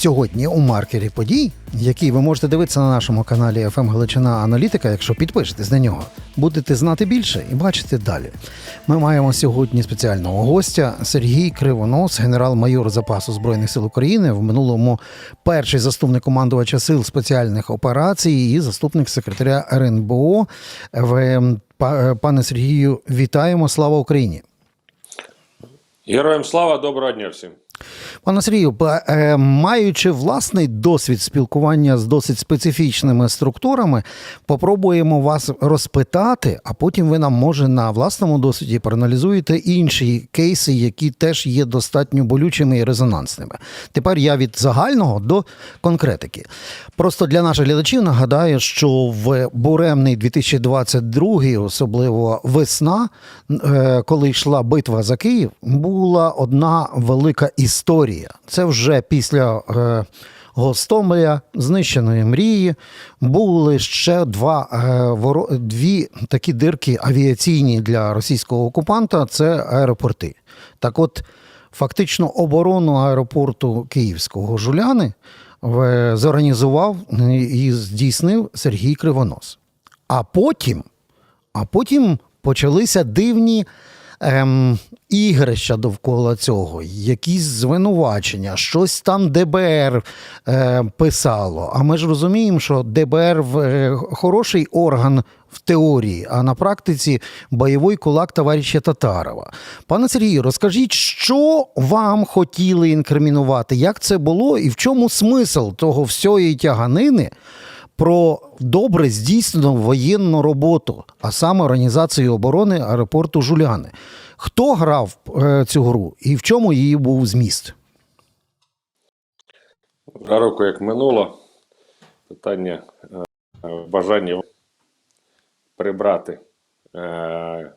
Сьогодні у маркері подій, який ви можете дивитися на нашому каналі FM Галичина Аналітика, якщо підпишетесь на нього, будете знати більше і бачити далі. Ми маємо сьогодні спеціального гостя Сергій Кривонос, генерал-майор запасу збройних сил України, в минулому перший заступник командувача сил спеціальних операцій і заступник секретаря РНБО. В пане Сергію, вітаємо! Слава Україні! Героям слава, доброго дня всім. Пане Сергію, е, маючи власний досвід спілкування з досить специфічними структурами, попробуємо вас розпитати, а потім ви нам може на власному досвіді проаналізуєте інші кейси, які теж є достатньо болючими і резонансними. Тепер я від загального до конкретики. Просто для наших глядачів нагадаю, що в буремний 2022, особливо весна, е, коли йшла битва за Київ, була одна велика історія. Це вже після е, Гостомеля, знищеної мрії, були ще два е, воро- дві такі дирки авіаційні для російського окупанта це аеропорти. Так от, фактично, оборону аеропорту Київського Жуляни е, зорганізував і здійснив Сергій Кривонос. А потім, а потім почалися дивні ем, ігрища довкола цього, якісь звинувачення, щось там ДБР е, писало. А ми ж розуміємо, що ДБР в, е, хороший орган в теорії, а на практиці бойовий кулак товариша Татарова. Пане Сергію, розкажіть, що вам хотіли інкримінувати, як це було і в чому смисл того всієї тяганини? Про добре здійснену воєнну роботу, а саме організацію оборони аеропорту Жуляни. Хто грав е, цю гру і в чому її був зміст? Два року як минуло, питання е, бажання прибрати е,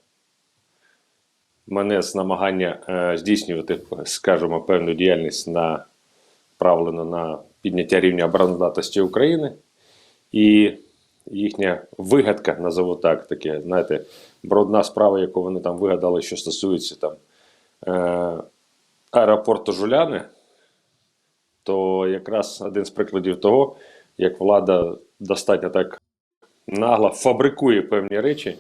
мене з намагання здійснювати, скажімо, певну діяльність направлену на підняття рівня обороноздатності України. І їхня вигадка, назову так, таке, знаєте, брудна справа, яку вони там вигадали, що стосується там е, аеропорту Жуляни, то якраз один з прикладів того, як влада достатньо так нагло фабрикує певні речі.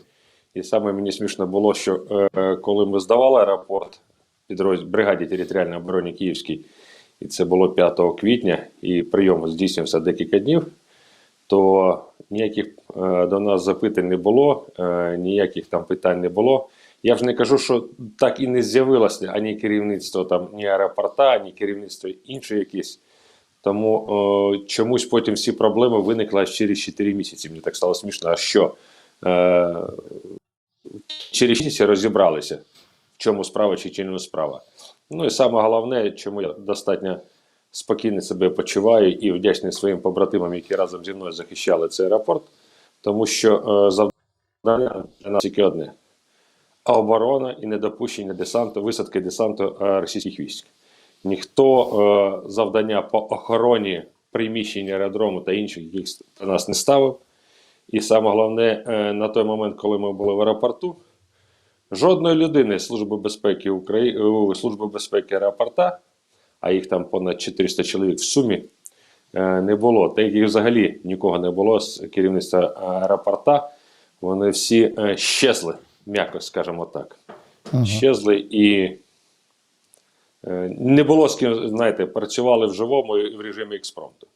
І саме мені смішно було, що е, коли ми здавали аеропорт підрозділ бригаді територіальної оборони Київській, і це було 5 квітня, і прийом здійснився декілька днів, то ніяких е, до нас запитань не було, е, ніяких там питань не було. Я вже не кажу, що так і не з'явилося ані керівництво там, ні аеропорта, ані керівництво інше якесь. Тому е, чомусь потім всі проблеми виникли аж через 4 місяці. Мені так стало смішно, а що? Е, через місяці розібралися, в чому справа чи чи не справа. Ну і саме головне, чому я достатньо спокійно себе почуваю і вдячний своїм побратимам, які разом зі мною захищали цей аеропорт, тому що е, завдання для нас тільки одне: оборона і недопущення десанту, висадки десанту е, російських військ. Ніхто е, завдання по охороні приміщень аеродрому та інших яких до нас не ставив. І саме головне, е, на той момент, коли ми були в аеропорту, жодної людини Служби безпеки України, Служби безпеки аеропорта, а їх там понад 400 чоловік в сумі, е, не було. Та їх взагалі нікого не було з керівництва аеропорта. Вони всі е, щезли, м'яко скажемо так. Щезли і е, не було з ким, знаєте, працювали в живому і в режимі експромту.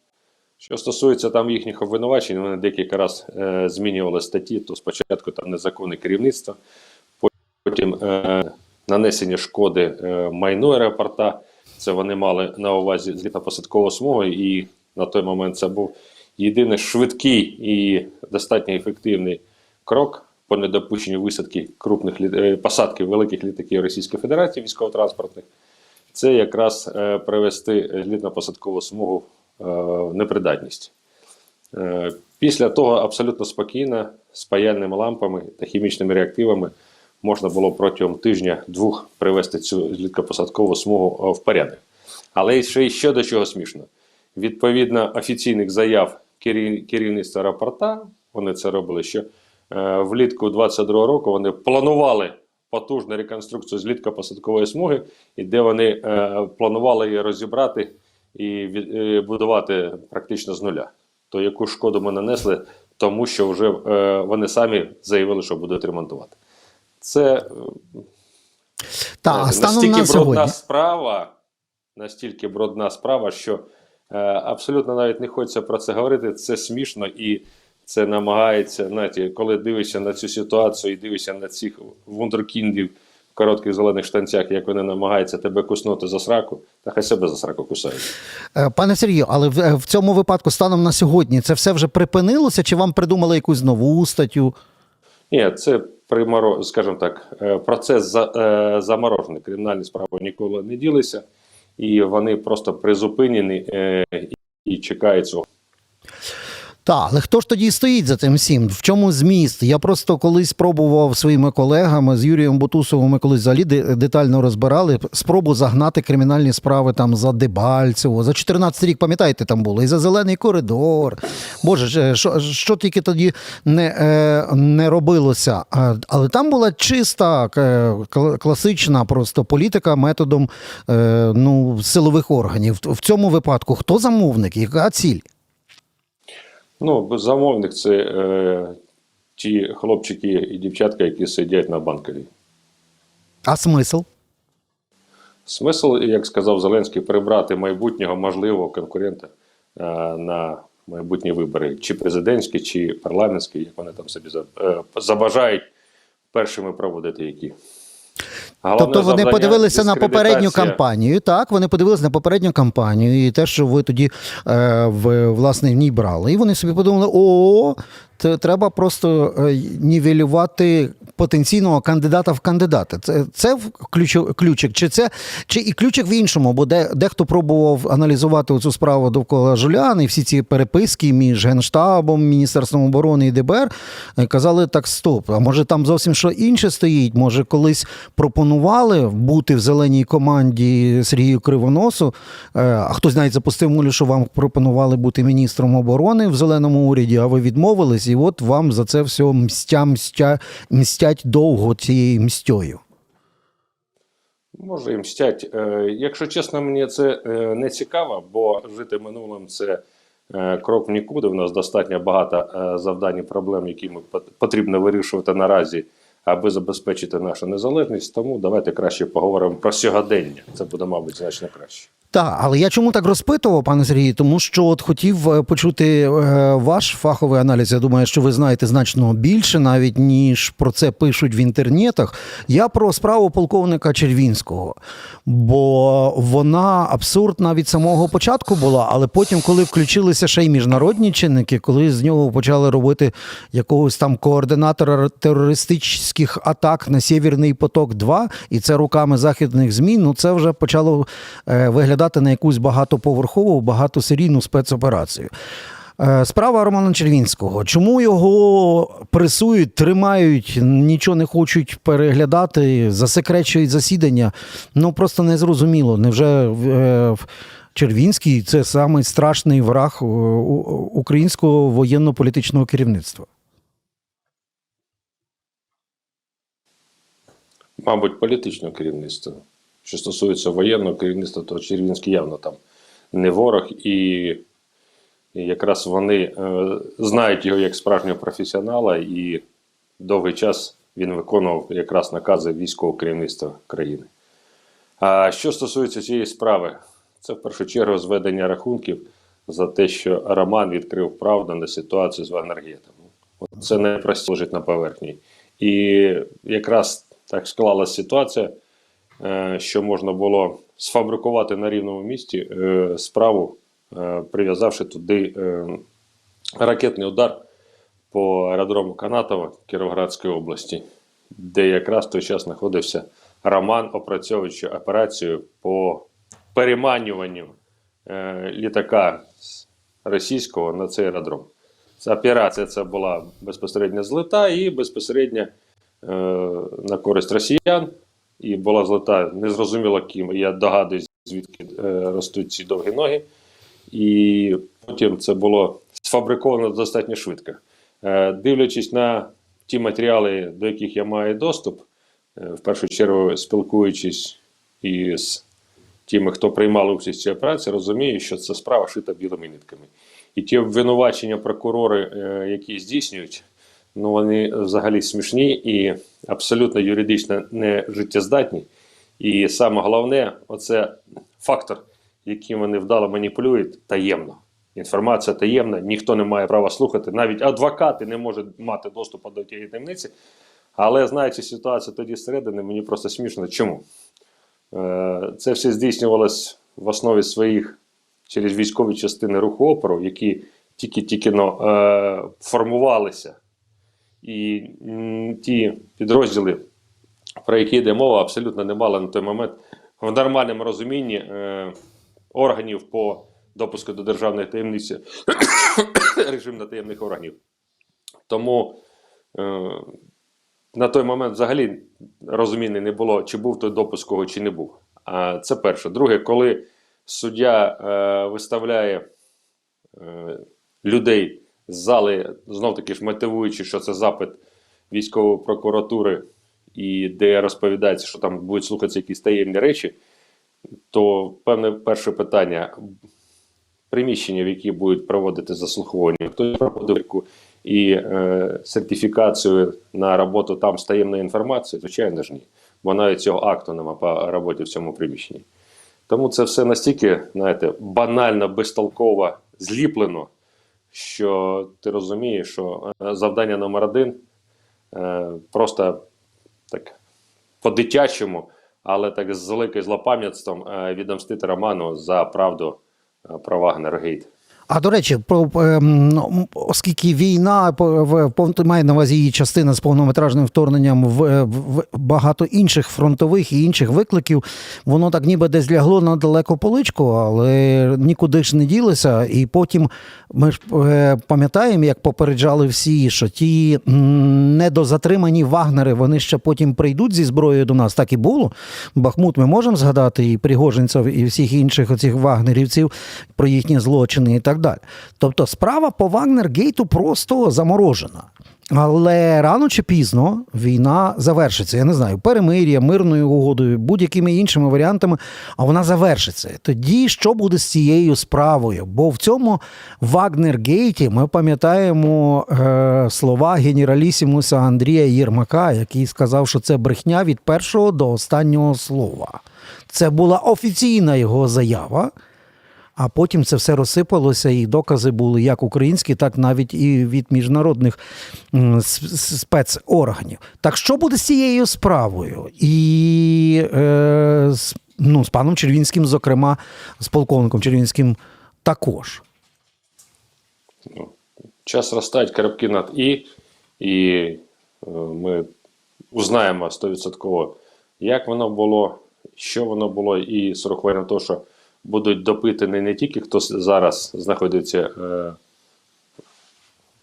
Що стосується там їхніх обвинувачень, вони декілька разів е, змінювали статті, то спочатку там незаконне керівництво, потім е, нанесення шкоди е, майну аеропорта. Це вони мали на увазі злітно-посадкову смугу, і на той момент це був єдиний швидкий і достатньо ефективний крок по недопущенню висадки крупних літ... е, посадки великих літаків Російської Федерації військово-транспортних. Це якраз е, привести злітно-посадкову смугу е, в непридатність. Після того абсолютно спокійно, з паяльними лампами та хімічними реактивами можна було протягом тижня-двох привести цю зліткопосадкову смугу е, в порядок. Але ще ще до чого смішно. Відповідно офіційних заяв керівництва аеропорта, вони це робили, що е, влітку 22 року вони планували потужну реконструкцію зліткопосадкової смуги, і де вони е, планували її розібрати і будувати практично з нуля. То яку шкоду ми нанесли, тому що вже вони самі заявили, що будуть ремонтувати. Це е, Та, настільки на брудна справа, настільки брудна справа, що е, абсолютно навіть не хочеться про це говорити. Це смішно і це намагається, знаєте, коли дивишся на цю ситуацію і дивишся на цих вундеркіндів в коротких зелених штанцях, як вони намагаються тебе куснути за сраку, та хай себе за сраку кусають. Е, Пане Сергію, але в, е, в цьому випадку станом на сьогодні це все вже припинилося, чи вам придумали якусь нову статтю? Ні, це приморо, скажімо так, е, процес за, е, заморожений. Кримінальні справи ніколи не ділися, і вони просто призупинені е, і, і чекають цього. Так, але хто ж тоді стоїть за цим всім? В чому зміст? Я просто колись пробував своїми колегами з Юрієм Бутусовим. Ми колись взагалі детально розбирали спробу загнати кримінальні справи там за Дебальцево. За 14 рік, пам'ятаєте, там було і за зелений коридор. Боже, що, що тільки тоді не, е, не робилося. Але там була чиста е, класична просто політика методом е, ну, силових органів. В цьому випадку хто замовник? Яка ціль? Ну, замовник це е, ті хлопчики і дівчатка, які сидять на банковій. А смисл? Смисл, як сказав Зеленський, прибрати майбутнього можливого конкурента е, на майбутні вибори, чи президентські, чи парламентські, як вони там собі е, забажають першими проводити які. Головне Тобто вони подивилися на попередню кампанію. Так, вони подивилися на попередню кампанію і те, що ви тоді е, в, власне в ній брали. І вони собі подумали: о, треба просто е, нівелювати потенційного кандидата в кандидати. Це, це ключик, чи це чи і ключик в іншому, бо де, дехто пробував аналізувати цю справу довкола Жулян і всі ці переписки між Генштабом, Міністерством оборони і ДБР е, казали так: стоп, а може там зовсім що інше стоїть? Може, колись пропонували бути в зеленій команді Сергію Кривоносу, е, а хтось навіть запустив мулю, що вам пропонували бути міністром оборони в зеленому уряді, а ви відмовились, і от вам за це все мстя, мстя, мстять довго цією мстьою. Може, і мстять. Е, якщо чесно, мені це е, не цікаво, бо жити минулим це е, крок в нікуди. У нас достатньо багато завдань і проблем, які ми пот- потрібно вирішувати наразі, аби забезпечити нашу незалежність. Тому давайте краще поговоримо про сьогодення. Це буде, мабуть, значно краще. Так, але я чому так розпитував, пане Сергію? Тому що от хотів е, почути е, ваш фаховий аналіз. Я думаю, що ви знаєте значно більше, навіть ніж про це пишуть в інтернетах. Я про справу полковника Червінського, бо вона абсурдна від самого початку була, але потім, коли включилися ще й міжнародні чинники, коли з нього почали робити якогось там координатора терористичних атак на Сєвєрний поток 2 і це руками західних змін, ну це вже почало е, виглядати на якусь багатоповерхову, багатосерійну спецоперацію. Е, Справа Романа Червінського. Чому його пресують, тримають, нічого не хочуть переглядати, засекречують засідання? Ну просто незрозуміло. Невже е, Червінський це самий страшний враг українського воєнно-політичного керівництва? Мабуть, політичного керівництва. Що стосується воєнного керівництва, то Червінський явно там не ворог, і, якраз вони е, знають його як справжнього професіонала, і довгий час він виконував якраз накази військового керівництва країни. А що стосується цієї справи, це в першу чергу зведення рахунків за те, що Роман відкрив правду на ситуацію з Вагнергетом. Це не просто лежить на поверхні. І якраз так склалася ситуація, е, що можна було сфабрикувати на рівному місці е, справу, е, прив'язавши туди ракетний удар по аеродрому Канатова Кіровоградської області, де якраз в той час знаходився Роман, опрацьовуючи операцію по переманюванню літака російського на цей аеродром. Ця операція це була безпосередньо злита і безпосередньо е, на користь росіян. І була злита незрозуміло ким. Я догадуюсь, звідки е, ростуть ці довгі ноги. І потім це було сфабриковано достатньо швидко. Е, дивлячись на ті матеріали, до яких я маю доступ, е, в першу чергу спілкуючись із тими, хто приймали участь в цій операції, розуміють, що це справа шита білими нитками. І ті обвинувачення прокурори, е, які здійснюють, ну вони взагалі смішні і абсолютно юридично не життєздатні. І саме головне, оце фактор, яким вони вдало маніпулюють, таємно. Інформація таємна, ніхто не має права слухати, навіть адвокати не можуть мати доступу до тієї таємниці. Але знаючи ситуацію тоді зсередини, мені просто смішно. Чому? Е, Це все здійснювалось в основі своїх через військові частини руху опору, які тільки-тільки е, формувалися. І ті підрозділи, про які йде мова, абсолютно не мали на той момент в нормальному розумінні е, органів по допуску до державної таємниці, режим на таємних органів. Тому е, на той момент взагалі розуміння не було, чи був той допуск кого, чи не був. А це перше. Друге, коли суддя е, виставляє е, людей зали, знов таки ж мотивуючи, що це запит військової прокуратури, і де розповідається, що там будуть слухатися якісь таємні речі, то певне перше питання. Приміщення, в які будуть проводити заслуховування, хто проводив і е, сертифікацію на роботу там з таємною інформацією, звичайно ж ні. Бо навіть цього акту нема по роботі в цьому приміщенні. Тому це все настільки, знаєте, банально, безтолково зліплено, що ти розумієш, що е, завдання номер один е, просто так по-дитячому, але так з великим злопам'ятством е, відомстити Роману за правду про Вагнергейт. А до речі, про ем, ну, оскільки війна має на увазі її частина з повнометражним вторгненням в, в багато інших фронтових і інших викликів, воно так ніби десь лягло на далеку поличку, але нікуди ж не ділося. І потім ми ж е, пам'ятаємо, як попереджали всі, що ті недозатримані вагнери, вони ще потім прийдуть зі зброєю до нас. Так і було. Бахмут ми можемо згадати і Пригожинців, і всіх інших оцих вагнерівців про їхні злочини і так далі. Тобто справа по Вагнергейту просто заморожена. Але рано чи пізно війна завершиться. Я не знаю, перемир'я, мирною угодою, будь-якими іншими варіантами, а вона завершиться. Тоді що буде з цією справою? Бо в цьому Вагнергейті ми пам'ятаємо е, слова генералісімуса Андрія Єрмака, який сказав, що це брехня від першого до останнього слова. Це була офіційна його заява. А потім це все розсипалося, і докази були як українські, так навіть і від міжнародних спецорганів. Так що буде з цією справою? І е, з, ну, з паном Червінським, зокрема, з полковником Червінським також. Час розставить крапки над І, і е, ми узнаємо 100%, як воно було, що воно було, і з урахуванням того, що будуть допитані не тільки хто зараз знаходиться е,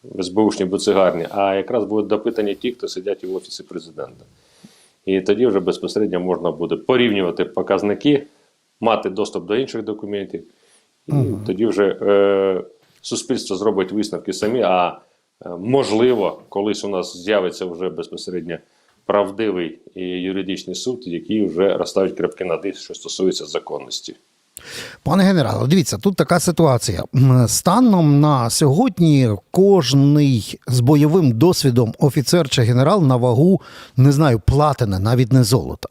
в СБУшній буцигарні, а якраз будуть допитані ті, хто сидять в Офісі президента. І тоді вже безпосередньо можна буде порівнювати показники, мати доступ до інших документів. І тоді вже е, суспільство зробить висновки самі. А е, можливо, колись у нас з'явиться вже безпосередньо правдивий і юридичний суд, який вже розставить крапки над «і», що стосується законності. Пане генерале, дивіться, тут така ситуація. Станом на сьогодні кожний з бойовим досвідом офіцер чи генерал на вагу, не знаю, платина, навіть не золота.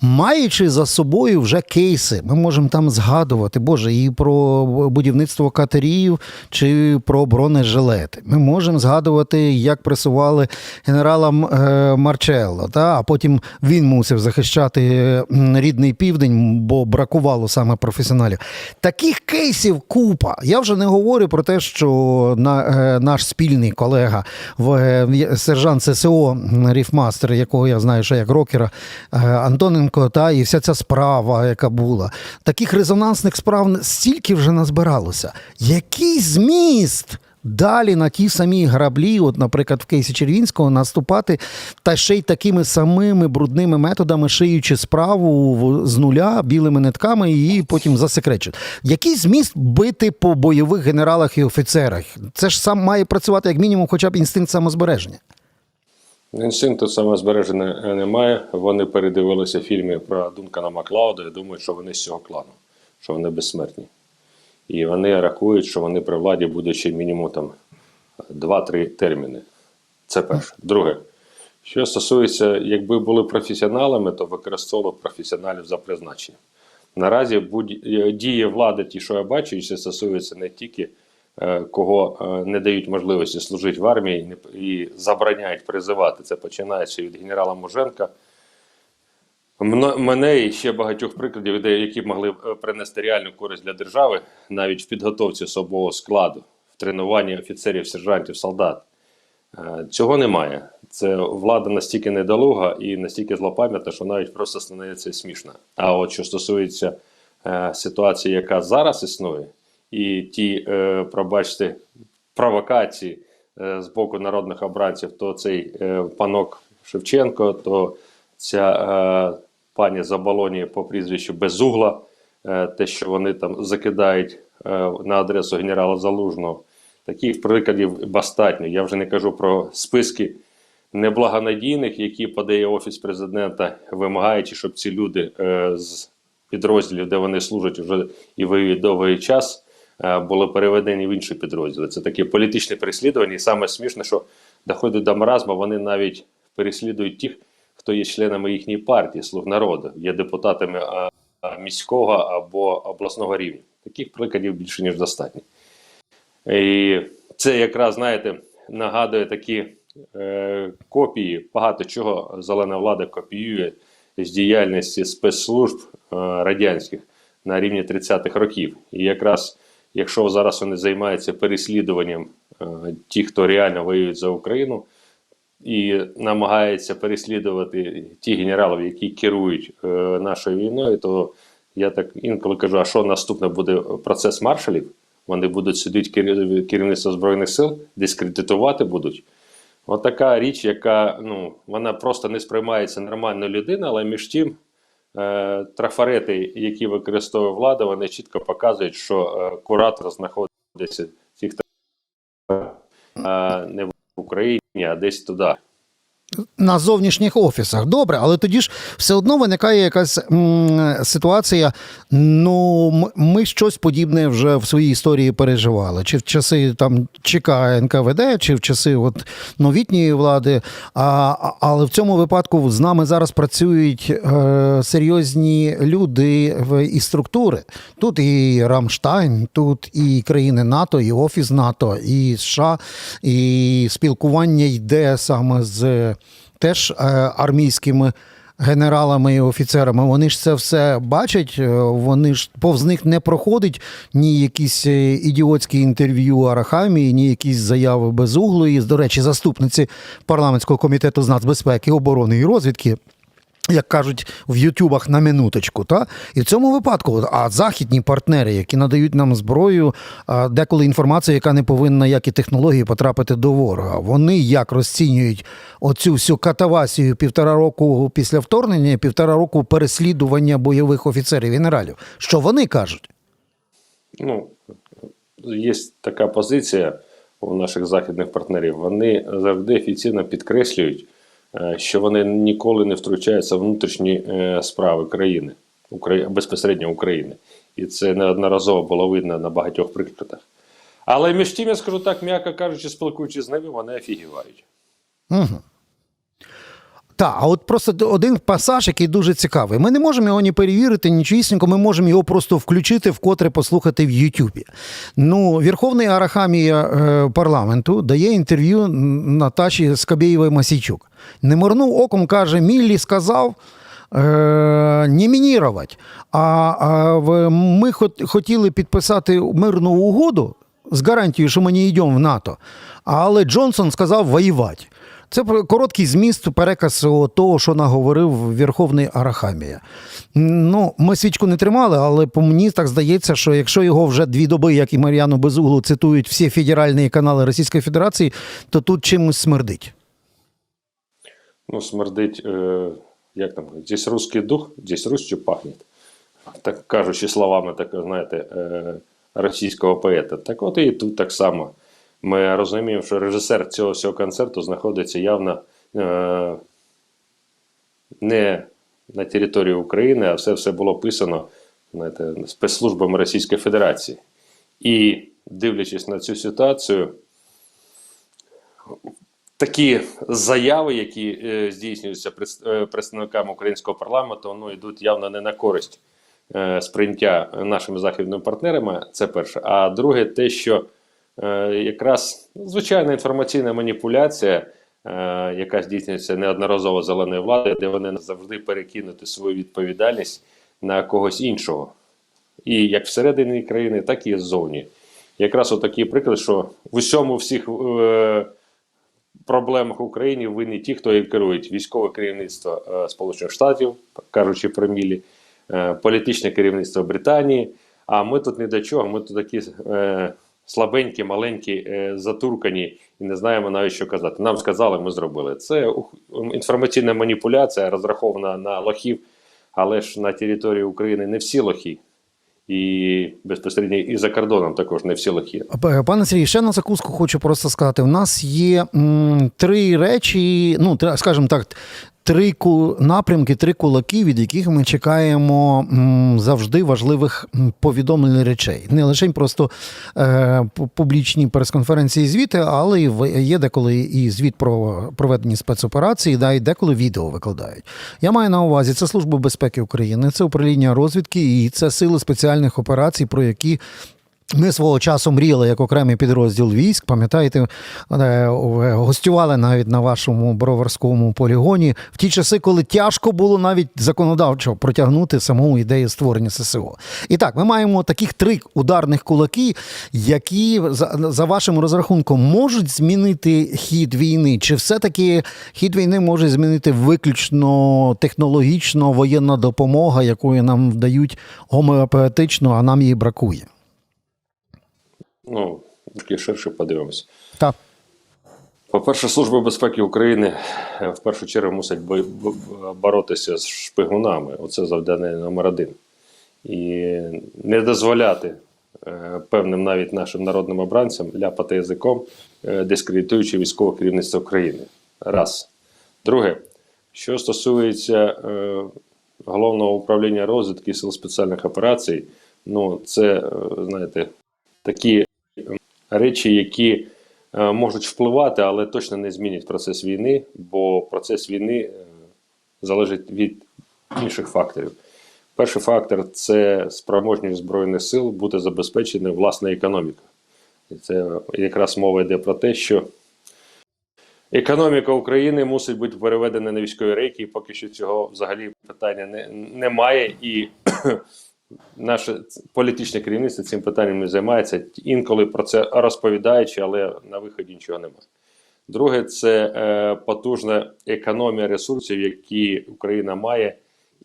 Маючи за собою вже кейси, ми можемо там згадувати, Боже, і про будівництво катерів чи про бронежилети. Ми можемо згадувати, як пресували генерала е, Марчелло, та? а потім він мусив захищати рідний південь, бо бракувало саме професіоналів. Таких кейсів купа. Я вже не говорю про те, що на, е, наш спільний колега, в, е, сержант ССО Ріфмастер, якого я знаю, ще як рокера, е, Антоненко, та і вся ця справа, яка була. Таких резонансних справ стільки вже назбиралося. Який зміст? Далі на ті самі граблі, от, наприклад, в кейсі Червінського, наступати та ще й такими самими брудними методами, шиючи справу з нуля білими нитками і її потім засекречити. Який зміст бити по бойових генералах і офіцерах? Це ж сам має працювати як мінімум, хоча б інстинкт самозбереження. Інстинкту самозбереження немає. Вони передивилися фільми про Дункана Маклауда і думають, що вони з цього клану, що вони безсмертні. І вони рахують, що вони при владі будуть ще мінімум там 2-3 терміни. Це перше. Друге, що стосується, якби були професіоналами, то використовували професіоналів за призначенням. Наразі будь е, дії влади, ті, що я бачу, і це стосується не тільки е, кого е, не дають можливості служити в армії і забороняють призивати. Це починається від генерала Муженка. Мене і ще багатьох прикладів, людей, які б могли е, принести реальну користь для держави, навіть в підготовці особового складу, в тренуванні офіцерів, сержантів, солдат. Е, Цього немає. Це влада настільки недолуга і настільки злопам'ятна, що навіть просто становиться смішно. А от що стосується е, ситуації, яка зараз існує, і ті, пробачте, провокації з боку народних обранців, то цей панок Шевченко, то ця е, пані Заболоні по прізвищу Безугла, е, те, що вони там закидають е, на адресу генерала Залужного. Таких прикладів достатньо. Я вже не кажу про списки неблагонадійних, які подає Офіс президента, вимагаючи, щоб ці люди е, з підрозділів, де вони служать вже і воюють довгий час, е, були переведені в інші підрозділи. Це таке політичне переслідування. І саме смішне, що доходить до маразму, вони навіть переслідують тих, хто є членами їхньої партії, слуг народу, є депутатами міського або обласного рівня. Таких прикладів більше ніж достатньо. І це якраз, знаєте, нагадує такі е, копії, багато чого зелена влада копіює з діяльності спецслужб е, радянських на рівні 30-х років. І якраз, якщо зараз вони займаються переслідуванням е, тих, хто реально воює за Україну, і намагаються переслідувати ті генералів, які керують е, нашою війною, то я так інколи кажу: а що наступне буде процес маршалів? Вони будуть сидіти керів- керівництво збройних сил, дискредитувати будуть. От така річ, яка ну, вона просто не сприймається нормальною людиною, але між тим е, трафарети, які використовує влада, вони чітко показують, що е, куратор знаходиться в цих е, не в Україні, а десь туди. На зовнішніх офісах. Добре, але тоді ж все одно виникає якась м, ситуація. Ну, ми щось подібне вже в своїй історії переживали. Чи в часи там ЧК НКВД, чи в часи от новітньої влади. А- але в цьому випадку з нами зараз працюють е, серйозні люди в, і структури. Тут і Рамштайн, тут і країни НАТО, і Офіс НАТО, і США, і спілкування йде саме з теж е, армійськими генералами і офіцерами. Вони ж це все бачать, е, вони ж повз них не проходить ні якісь е, ідіотські інтерв'ю Арахамії, ні якісь заяви безуглої. До речі, заступниці парламентського комітету з нацбезпеки, оборони і розвідки. Як кажуть в Ютубах на минуточку, та і в цьому випадку, а західні партнери, які надають нам зброю, деколи інформацію, яка не повинна, як і технології, потрапити до ворога. Вони як розцінюють оцю всю катавасію півтора року після вторгнення, півтора року переслідування бойових офіцерів генералів. Що вони кажуть? ну, є така позиція у наших західних партнерів. Вони завжди офіційно підкреслюють, що вони ніколи не втручаються в внутрішні е, справи країни, безпосередньо України. І це неодноразово було видно на багатьох прикладах. Але між тим, я скажу так, м'яко кажучи, спілкуючись з ними, вони офігівають. Угу. Так, а от просто один пасаж, який дуже цікавий. Ми не можемо його ні перевірити, нічого, ми можемо його просто включити, вкотре послухати в Ютубі. Ну, Верховний Арахамія е, парламенту дає інтерв'ю Наташі Скабєєвої Масійчук. Не морнув оком, каже, Міллі сказав. е, Не мінірувати. А, а ми хотіли підписати мирну угоду з гарантією, що ми не йдемо в НАТО. Але Джонсон сказав воювати. Це короткий зміст переказ того, що наговорив Верховний Арахамія. Ну, ми свічку не тримали, але по мені так здається, що якщо його вже дві доби, як і Мар'яну Безуглу, цитують всі федеральні канали Російської Федерації, то тут чимось смердить. Ну, смердить, е, як там, здесь русский дух, здесь русче пахнет. Так кажучи словами, так, знаєте, е, російського поета. Так от і тут так само. Ми розуміємо, що режисер цього всього концерту знаходиться явно е, не на території України, а все все було писано знаєте, спецслужбами Російської Федерації. І дивлячись на цю ситуацію, такі заяви, які е, здійснюються е, представниками українського парламенту, ну, йдуть явно не на користь е, сприйняття нашими західними партнерами. Це перше. А друге, те, що якраз ну, звичайна інформаційна маніпуляція, е, яка здійснюється неодноразово зеленою владою, де вони завжди перекинути свою відповідальність на когось іншого. І як всередині країни, так і ззовні. Якраз отакий приклад, що в усьому всіх е, проблемах в Україні винні ті, хто і керують військове керівництво е, Сполучених Штатів, кажучи про мілі, е, політичне керівництво Британії. А ми тут не до чого, ми тут такі е, слабенькі, маленькі, е, затуркані і не знаємо навіть що казати. Нам сказали, ми зробили. Це інформаційна маніпуляція, розрахована на лохів, але ж на території України не всі лохи. І безпосередньо і за кордоном також не всі лохи. Пане Сергій, ще на закуску хочу просто сказати: у нас є м, три речі, ну, скажімо так, три напрямки, три кулаки, від яких ми чекаємо завжди важливих повідомлень речей. Не лише просто е, публічні прес-конференції, звіти, але є деколи і звіт про проведені спецоперації, да, і деколи відео викладають. Я маю на увазі це Служба безпеки України, це управління розвідки і це сили спеціальних операцій, про які ми свого часу мріяли як окремий підрозділ військ. Пам'ятаєте, е, гостювали навіть на вашому броварському полігоні в ті часи, коли тяжко було навіть законодавчо протягнути саму ідею створення ССО. І так, ми маємо таких три ударних кулаки, які за вашим розрахунком можуть змінити хід війни. Чи все-таки хід війни може змінити виключно технологічно воєнна допомога, якою нам дають гомеопатично, а нам її бракує? Ну, таки ширше подивимось. Так. По-перше, Служба безпеки України е, в першу чергу мусить бо- бо- боротися з шпигунами. Оце завдання номер один. І не дозволяти е, певним навіть нашим народним обранцям ляпати язиком, е, дискредитуючи військове керівництво країни. Раз. Друге, що стосується головного управління розвідки сил спеціальних операцій, ну це, знаєте, такі речі, які е, можуть впливати, але точно не змінять процес війни, бо процес війни е, залежить від інших факторів. Перший фактор це спроможність Збройних сил бути забезпечена власна економіка. І це якраз мова йде про те, що економіка України мусить бути переведена на військові рейки, і поки що цього взагалі питання не, немає. І наше політичне керівництво цим питанням не займається, інколи про це розповідаючи, але на виході нічого немає. Друге, це е, потужна економія ресурсів, які Україна має,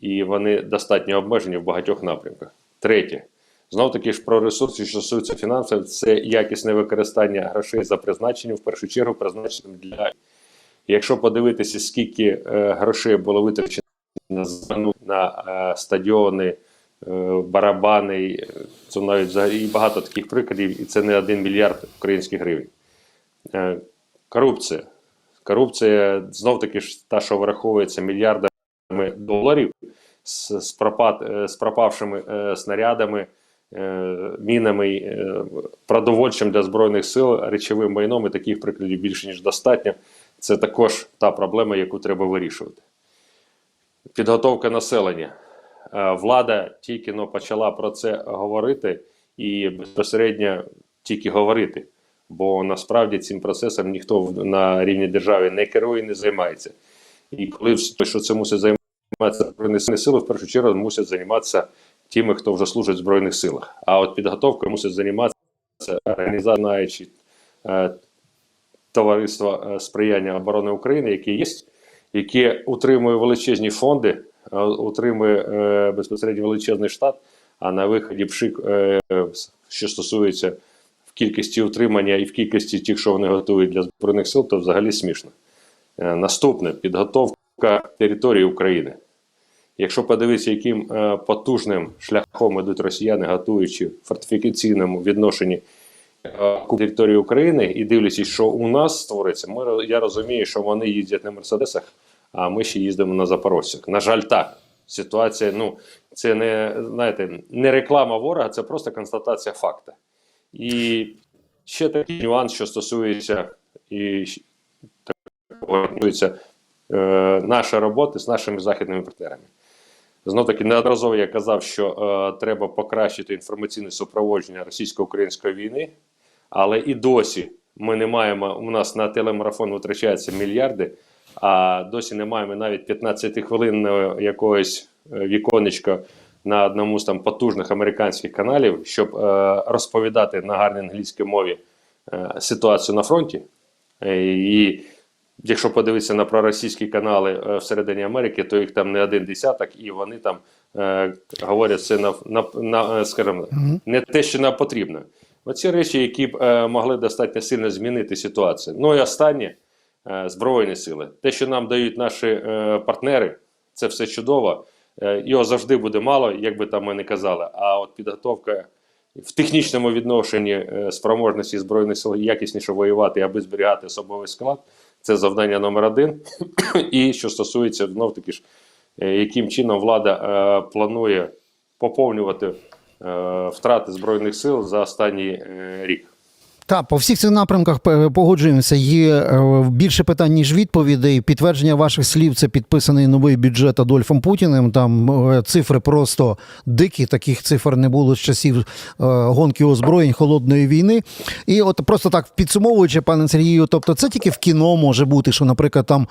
і вони достатньо обмежені в багатьох напрямках. Третє, знов таки ж про ресурси, що стосуються фінансів, це якісне використання грошей за призначенням, в першу чергу, призначеним для. Якщо подивитися, скільки е, грошей було витрачено на, на е, стадіони, барабани, е, це навіть взагалі багато таких прикладів, і це не один мільярд українських гривень. Е, корупція. Корупція знов таки ж та, що враховується мільярдами доларів з, з, пропад, е, з пропавшими е, снарядами, е, мінами, е, продовольчим для Збройних сил, речовим майном і таких прикладів більше, ніж достатньо. Це також та проблема, яку треба вирішувати. Підготовка населення. Е, Влада тільки но почала про це говорити і безпосередньо тільки говорити. Бо насправді цим процесом ніхто на рівні держави не керує, не займається. І коли що це мусить займатися Збройні сили, в першу чергу мусять займатися тими, хто вже служить в Збройних силах. А от підготовкою мусить займатися організації е, товариства е, сприяння оборони України, яке є, яке утримує величезні фонди, е, утримує е, безпосередньо величезний штат, а на виході пшик, е, що стосується в кількості утримання і в кількості тих, що вони готують для збройних сил, то взагалі смішно. Наступне підготовка території України. Якщо подивитися, яким потужним шляхом ідуть росіяни, готуючи в фортифікаційному відношенні території України і дивлячись, що у нас створиться, ми, я розумію, що вони їздять на Мерседесах, а ми ще їздимо на Запорожцях. На жаль, так. Ситуація, ну, це не, знаєте, не реклама ворога, це просто констатація факту. І ще такий нюанс, що стосується і стосується е, нашої роботи з нашими західними партнерами. Знов таки неодноразово я казав, що е, треба покращити інформаційне супроводження російсько-української війни, але і досі ми не маємо. У нас на телемарафон витрачаються мільярди, а досі не маємо навіть 15 хвилинного якогось е, віконечка на одному з там потужних американських каналів, щоб е, розповідати на гарній англійській мові е, ситуацію на фронті. Е, І якщо подивитися на проросійські канали е, всередині Америки, то їх там не один десяток, і вони там е, говорять це на, на, на скажімо, не те, що нам потрібно. Оці речі, які б е, могли достатньо сильно змінити ситуацію. Ну і останнє Збройні сили. Те, що нам дають наші е, партнери, це все чудово. Е, його завжди буде мало, як би там ми не казали. А от підготовка в технічному відношенні е, спроможності Збройних сил якісніше воювати, аби зберігати особовий склад, це завдання номер один. І що стосується знов таки ж, е, яким чином влада е, планує поповнювати е, втрати Збройних сил за останній е, рік. Так, по всіх цих напрямках погоджуємося. Є е, більше питань, ніж відповідей. Підтвердження ваших слів це підписаний новий бюджет Адольфом Путіним. Там е, цифри просто дикі. Таких цифр не було з часів е, гонки озброєнь холодної війни. І от просто так підсумовуючи, пане Сергію, тобто це тільки в кіно може бути, що, наприклад, там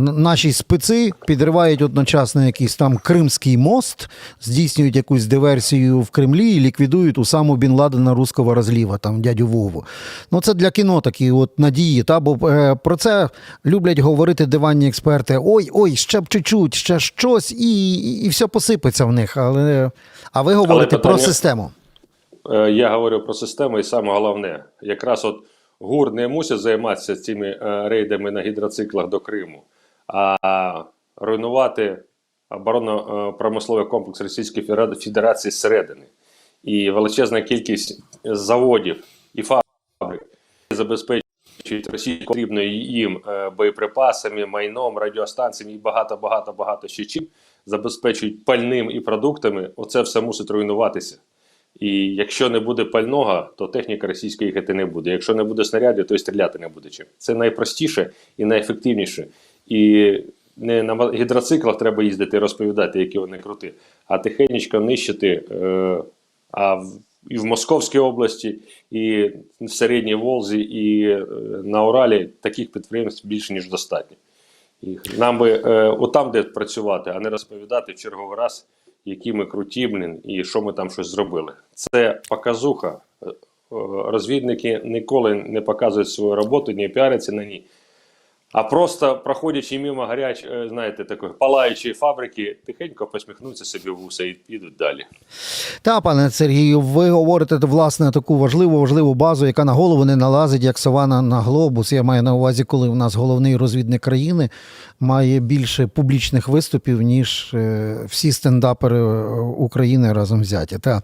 наші специ підривають одночасно якийсь там Кримський мост, здійснюють якусь диверсію в Кремлі і ліквідують у саму Бін Ладена руського розліва, там дядю Вову. Ну це для кіно такі от надії. Та бо е, про це люблять говорити диванні експерти. Ой, ой, ще б чуть-чуть, ще щось, і, і, і все посипеться в них. Але а ви говорите про питання- систему. Е, Я говорю про систему, і саме головне, якраз от ГУР не мусить займатися цими е, рейдами на гідроциклах до Криму, а руйнувати оборонно-промисловий комплекс Російської Федерації зсередини. І величезна кількість заводів і фабрик забезпечують Росію потрібною їм е, боєприпасами, майном, радіостанціями і багато, багато, багато ще чим забезпечують пальним і продуктами. Оце все мусить руйнуватися. І якщо не буде пального, то техніка російська їхати не буде. Якщо не буде снарядів, то й стріляти не буде чим. Це найпростіше і найефективніше. І не на гідроциклах треба їздити і розповідати, які вони круті, а тихенечко нищити. Е, а і в Московській області, і в Середній Волзі, і е, на Уралі таких підприємств більше ніж достатньо. І нам би е, отам, де працювати, а не розповідати в черговий раз, які ми круті, блін, і що ми там щось зробили. Це показуха. Е, е, Розвідники ніколи не показують свою роботу, не піаряться на ній. А просто проходячи мимо гаряч, е, знаєте, такої палаючої фабрики, тихенько посміхнуться собі в вуса і підуть далі. Та, пане Сергію, ви говорите власне таку важливу важливу базу, яка на голову не налазить, як сова на, глобус. Я маю на увазі, коли у нас головний розвідник країни має більше публічних виступів, ніж е, всі стендапери е, України разом взяті. Та.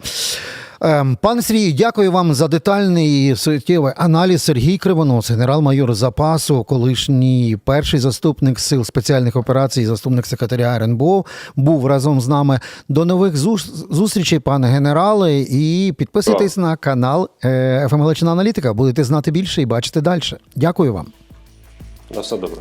Ем, Пане Сергію, дякую вам за детальний і суттєвий аналіз. Сергій Кривонос, генерал-майор запасу, колишній перший заступник сил спеціальних операцій, заступник секретаря РНБО, був разом з нами. До нових зус- зустрічей, пане генерале, і підписуйтесь на канал «ФМ Галичина Аналітика. Будете знати більше і бачити далі. Дякую вам. На все добре.